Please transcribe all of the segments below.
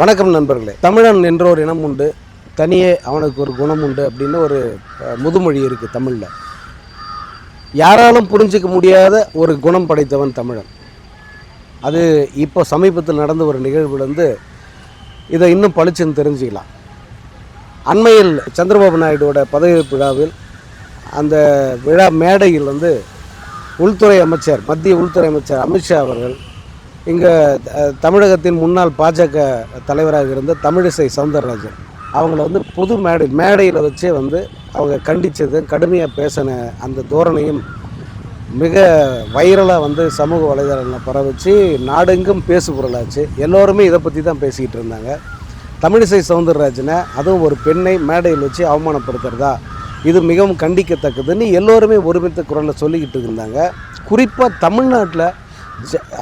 வணக்கம் நண்பர்களே. தமிழன் என்ற ஒரு இனம் உண்டு தனியே அவனுக்கு ஒரு குணம் உண்டு அப்படின்னு ஒரு முதுமொழி இருக்குது தமிழில். யாராலும் புரிஞ்சிக்க முடியாத ஒரு குணம் படைத்தவன் தமிழன். அது இப்போ சமீபத்தில் நடந்த ஒரு நிகழ்வுலேருந்து இதை இன்னும் பளிச்சுன்னு தெரிஞ்சுக்கலாம். அண்மையில் சந்திரபாபு நாயுடுவோட பதவியேற்பு விழாவில் அந்த விழா மேடையில் வந்து உள்துறை அமைச்சர் மத்திய உள்துறை அமைச்சர் அமித்ஷா அவர்கள் இங்கே தமிழகத்தின் முன்னாள் பாஜக தலைவராக இருந்த தமிழிசை சவுந்தரராஜன். அவங்கள வந்து பொது மேடை மேடையில் வச்சே வந்து அவங்க கண்டித்தது கடுமையாக பேசின அந்த தோரணையும் மிக வைரலாக வந்து சமூக வலைதளங்களில் பரவச்சு. நாடெங்கும் பேசு பொருளாச்சு. எல்லோருமே இதை பற்றி தான் பேசிக்கிட்டு இருந்தாங்க. தமிழிசை சவுந்தரராஜனை அதுவும் ஒரு பெண்ணை மேடையில் வச்சு அவமானப்படுத்துறதா? இது மிகவும் கண்டிக்கத்தக்கதுன்னு எல்லோருமே ஒருமித்த குரலில் சொல்லிக்கிட்டு இருந்தாங்க. குறிப்பாக தமிழ்நாட்டில்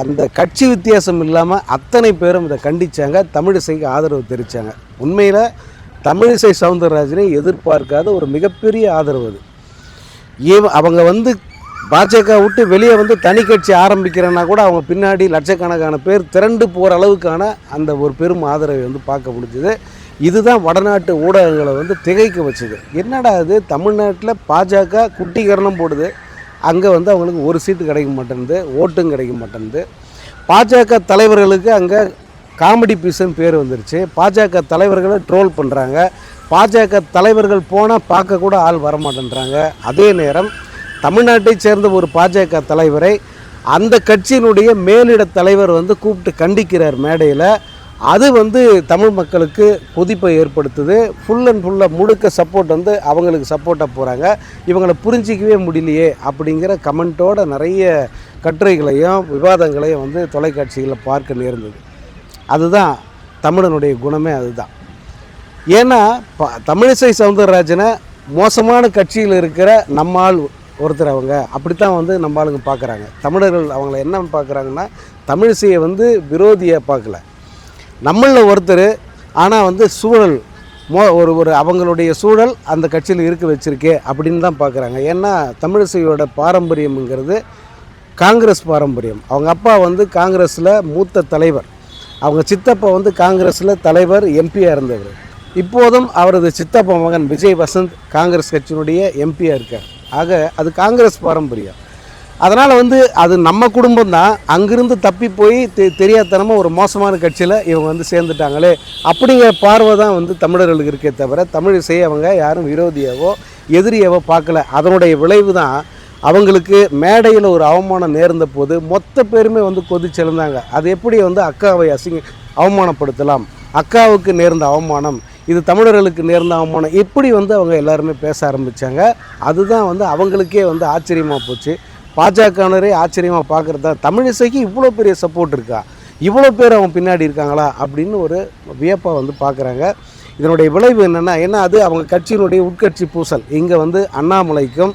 அந்த கட்சி வித்தியாசம் இல்லாமல் அத்தனை பேரும் இதை கண்டிச்சாங்க. தமிழிசைக்கு ஆதரவு தெரிவித்தாங்க உண்மையில் தமிழிசை சவுந்தரராஜனை எதிர்பார்க்காத ஒரு மிகப்பெரிய ஆதரவு அது. ஏன் அவங்க வந்து பாஜக விட்டு வெளியே வந்து தனி கட்சி ஆரம்பிக்கிறேன்னா கூட அவங்க பின்னாடி லட்சக்கணக்கான பேர் திரண்டு போகிற அளவுக்கான அந்த ஒரு பெரும் ஆதரவை வந்து பார்க்க முடிஞ்சுது. இதுதான் வடநாட்டு ஊடகங்களை வந்து திகைக்க வச்சுது. என்னடா இது? தமிழ்நாட்டில் பாஜக குட்டிகரணம் போடுது. அங்கே வந்து அவங்களுக்கு ஒரு சீட்டு கிடைக்க மாட்டேங்குது ஓட்டும் கிடைக்க மாட்டேங்குது பாஜக தலைவர்களுக்கு அங்கே காமெடி பீஸுன்னு பேர் வந்துருச்சு. பாஜக தலைவர்களை ட்ரோல் பண்ணுறாங்க பாஜக தலைவர்கள் போனால் பார்க்கக்கூட ஆள் வரமாட்டேன்றாங்க. அதே நேரம் தமிழ்நாட்டை சேர்ந்த ஒரு பாஜக தலைவரை அந்த கட்சியினுடைய மேலிட தலைவர் வந்து கூப்பிட்டு கண்டிக்கிறார் மேடையில். அது வந்து தமிழ் மக்களுக்கு கொதிப்பை ஏற்படுத்துது. ஃபுல் அண்ட் ஃபுல்லாக முழுக்க சப்போர்ட் வந்து அவங்களுக்கு சப்போர்ட்டாக போகிறாங்க இவங்களை புரிஞ்சிக்கவே முடியலையே அப்படிங்கிற கமெண்ட்டோட நிறைய கட்டுரைகளையும் விவாதங்களையும் வந்து தொலைக்காட்சிகளில் பார்க்க நேர்ந்தது. அதுதான் தமிழனுடைய குணமே அதுதான். ஏன்னா ப தமிழிசை சவுந்தரராஜனை மோசமான கட்சியில் இருக்கிற நம்மால் ஒருத்தர் அவங்க. அப்படித்தான் வந்து நம்ம ஆளுங்க பார்க்குறாங்க. தமிழர்கள் அவங்கள என்ன பார்க்குறாங்கன்னா தமிழிசையை வந்து விரோதியாக பார்க்கல. நம்மளில் ஒருத்தர் ஆனால் வந்து சூழல் மோ ஒரு ஒரு அவங்களுடைய சூழல் அந்த கட்சியில் இருக்க வச்சுருக்கே அப்படின்னு தான் பார்க்குறாங்க ஏன்னா தமிழிசையோட பாரம்பரியம்ங்கிறது காங்கிரஸ் பாரம்பரியம். அவங்க அப்பா வந்து காங்கிரஸில் மூத்த தலைவர். அவங்க சித்தப்பா வந்து காங்கிரஸில் தலைவர் எம்பியாக இருந்தவர். இப்போதும் அவரது சித்தப்பா மகன் விஜய் வசந்த் காங்கிரஸ் கட்சியினுடைய எம்பியாக இருக்கார். ஆக அது காங்கிரஸ் பாரம்பரியம். அதனால் வந்து அது நம்ம குடும்பம் தான் அங்கிருந்து தப்பி போய் தெ தெரியாதனமாக ஒரு மோசமான கட்சியில் இவங்க வந்து சேர்ந்துட்டாங்களே. அப்படிங்கிற பார்வை தான் வந்து தமிழர்களுக்கு இருக்கே தவிர தமிழிசையை அவங்க யாரும் விரோதியாவோ எதிரியாவோ பார்க்கல. அதனுடைய விளைவு தான் அவங்களுக்கு மேடையில் ஒரு அவமானம் நேர்ந்த போது மொத்த பேருமே வந்து கொதிச்செழுந்தாங்க அது எப்படி வந்து அக்காவை அசிங்க அவமானப்படுத்தலாம்? அக்காவுக்கு நேர்ந்த அவமானம் இது தமிழர்களுக்கு நேர்ந்த அவமானம் எப்படி வந்து அவங்க எல்லாருமே பேச ஆரம்பித்தாங்க அதுதான் வந்து அவங்களுக்கே வந்து ஆச்சரியமாக போச்சு. பாஜகவினரே ஆச்சரியமாக பார்க்குறதா? தமிழிசைக்கு இவ்வளோ பெரிய சப்போர்ட் இருக்கா? இவ்வளோ பேர் அவங்க பின்னாடி இருக்காங்களா? அப்படின்னு ஒரு வியப்பாக வந்து பார்க்குறாங்க. இதனுடைய விளைவு என்னென்னா ஏன்னா அது அவங்க கட்சியினுடைய உட்கட்சி பூசல். இங்கே வந்து அண்ணாமலைக்கும்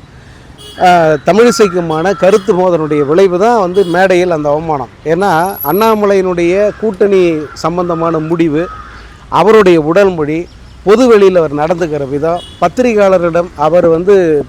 தமிழிசைக்குமான கருத்து மோதனுடைய விளைவு தான் வந்து மேடையில் அந்த அவமானம். ஏன்னா அண்ணாமலையினுடைய கூட்டணி சம்பந்தமான முடிவு அவருடைய உடல் மொழி பொது வெளியில் அவர் நடந்துக்கிற விதம் பத்திரிகையாளரிடம் அவர் வந்து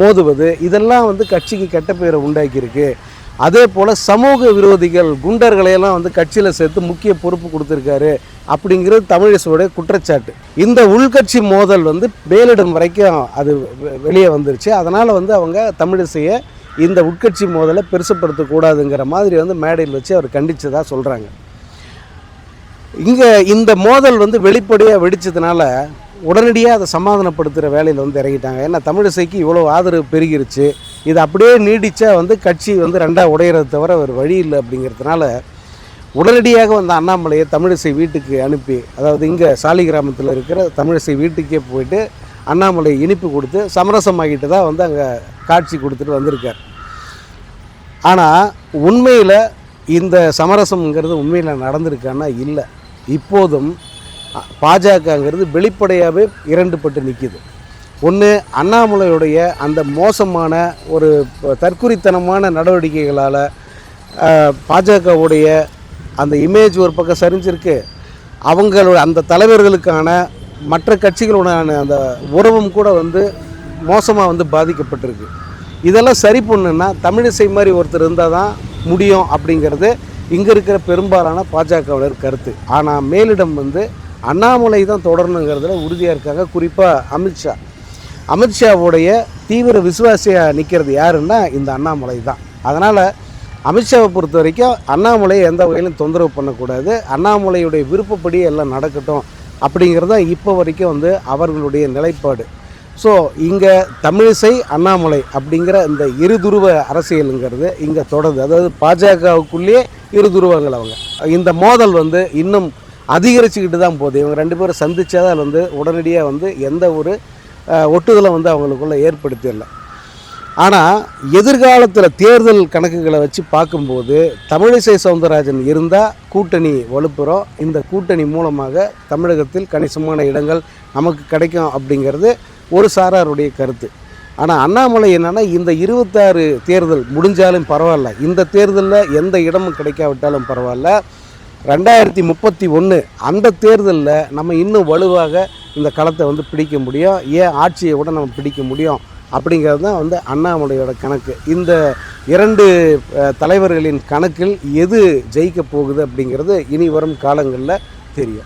மோதுவது இதெல்லாம் வந்து கட்சிக்கு கெட்ட பேரை உண்டாக்கியிருக்கு. அதே போல் சமூக விரோதிகள் குண்டர்களையெல்லாம் வந்து கட்சியில் சேர்த்து முக்கிய பொறுப்பு கொடுத்துருக்காரு அப்படிங்கிறது தமிழிசையோட குற்றச்சாட்டு. இந்த உள்கட்சி மோதல் வந்து மேலிடம் வரைக்கும் அது வெ- வெளியே வந்துருச்சு. அதனால் வந்து அவங்க தமிழிசையை இந்த உட்கட்சி மோதலை பெருசுப்படுத்தக்கூடாதுங்கிற மாதிரி வந்து மேடையில் வச்சு அவர் கண்டித்ததாக சொல்கிறாங்க இங்கே இந்த மோதல் வந்து வெளிப்படையாக வெடித்ததுனால உடனடியாக அதை சமாதானப்படுத்துகிற வேலையில் வந்து இறங்கிட்டாங்க. ஏன்னா தமிழிசைக்கு இவ்வளோ ஆதரவு பெருகிருச்சு. இது அப்படியே நீடித்தா வந்து கட்சி வந்து ரெண்டாக உடையிறது தவிர ஒரு வழி இல்லை அப்படிங்கிறதுனால உடனடியாக வந்த அண்ணாமலையை தமிழிசை வீட்டுக்கு அனுப்பி அதாவது இங்கே சாலி கிராமத்தில் இருக்கிற தமிழிசை வீட்டுக்கே போயிட்டு அண்ணாமலை இனிப்பு கொடுத்து சமரசமாகிட்டு தான் வந்து அங்கே காட்சி கொடுத்துட்டு வந்திருக்கார். ஆனால் உண்மையில் இந்த சமரசம்ங்கிறது உண்மையில் நடந்திருக்கான்னா இல்லை. இப்போதும் பாஜகங்கிறது வெளிப்படையாகவே இரண்டுபட்டு நிற்கிது ஒன்று அண்ணாமலையுடைய அந்த மோசமான ஒரு தற்குறித்தனமான நடவடிக்கைகளால் பாஜகவுடைய அந்த இமேஜ் ஒரு பக்கம் சரிஞ்சிருக்கு. அவங்களோட அந்த தலைவர்களுக்கான மற்ற கட்சிகளுடனான அந்த உறவும் கூட வந்து மோசமாக வந்து பாதிக்கப்பட்டிருக்கு. இதெல்லாம் சரி பண்ணுன்னா தமிழிசை மாதிரி ஒருத்தர் இருந்தால் தான் முடியும் அப்படிங்கிறது இங்கே இருக்கிற பெரும்பாலான பாஜகவினர் கருத்து. ஆனால் மேலிடம் வந்து அண்ணாமலை தான் தொடரணுங்கிறதுல உறுதியாக இருக்காங்க. குறிப்பாக அமித்ஷா அமித்ஷாவுடைய தீவிர விசுவாசியாக நிற்கிறது யாருன்னா இந்த அண்ணாமலை தான். அதனால் அமித்ஷாவை பொறுத்த வரைக்கும் அண்ணாமலையை எந்த வகையிலும் தொந்தரவு பண்ணக்கூடாது. அண்ணாமலையுடைய விருப்பப்படி எல்லாம் நடக்கட்டும் அப்படிங்கிறது தான் இப்போ வரைக்கும் வந்து அவர்களுடைய நிலைப்பாடு. ஸோ இங்கே தமிழிசை அண்ணாமலை அப்படிங்கிற இந்த இருதுருவ அரசியலுங்கிறது இங்கே தொடருது. அதாவது பாஜகவுக்குள்ளேயே இருதுருவங்கள் அவங்க. இந்த மோதல் வந்து இன்னும் அதிகரிச்சுக்கிட்டு தான் போகுது. இவங்க ரெண்டு பேரும் சந்திச்சாதான் வந்து உடனடியாக வந்து எந்த ஒரு ஒட்டுதலை வந்து அவங்களுக்குள்ளே ஏற்படுத்திடல. ஆனால் எதிர்காலத்தில் தேர்தல் கணக்குகளை வச்சு பார்க்கும்போது தமிழிசை சவுந்தரராஜன் இருந்தால் கூட்டணி வலுப்புறோம். இந்த கூட்டணி மூலமாக தமிழகத்தில் கணிசமான இடங்கள் நமக்கு கிடைக்கும் அப்படிங்கிறது ஒரு சாராருடைய கருத்து. ஆனால் அண்ணாமலை என்னென்னா இந்த இருபத்தாறு தேர்தல் முடிஞ்சாலும் பரவாயில்ல. இந்த தேர்தலில் எந்த இடமும் கிடைக்காவிட்டாலும் பரவாயில்ல. ரெண்டாயிரத்தி முப்பத்தி ஒன்று அந்த தேர்தலில் நம்ம இன்னும் வலுவாக இந்த களத்தை வந்து பிடிக்க முடியும். ஏன் ஆட்சியை கூட நம்ம பிடிக்க முடியும்? அப்படிங்கிறது தான் வந்து அண்ணாமலையோட கணக்கு. இந்த இரண்டு தலைவர்களின் கணக்கில் எது ஜெயிக்க போகுது அப்படிங்கிறது இனி வரும் காலங்களில் தெரியும்.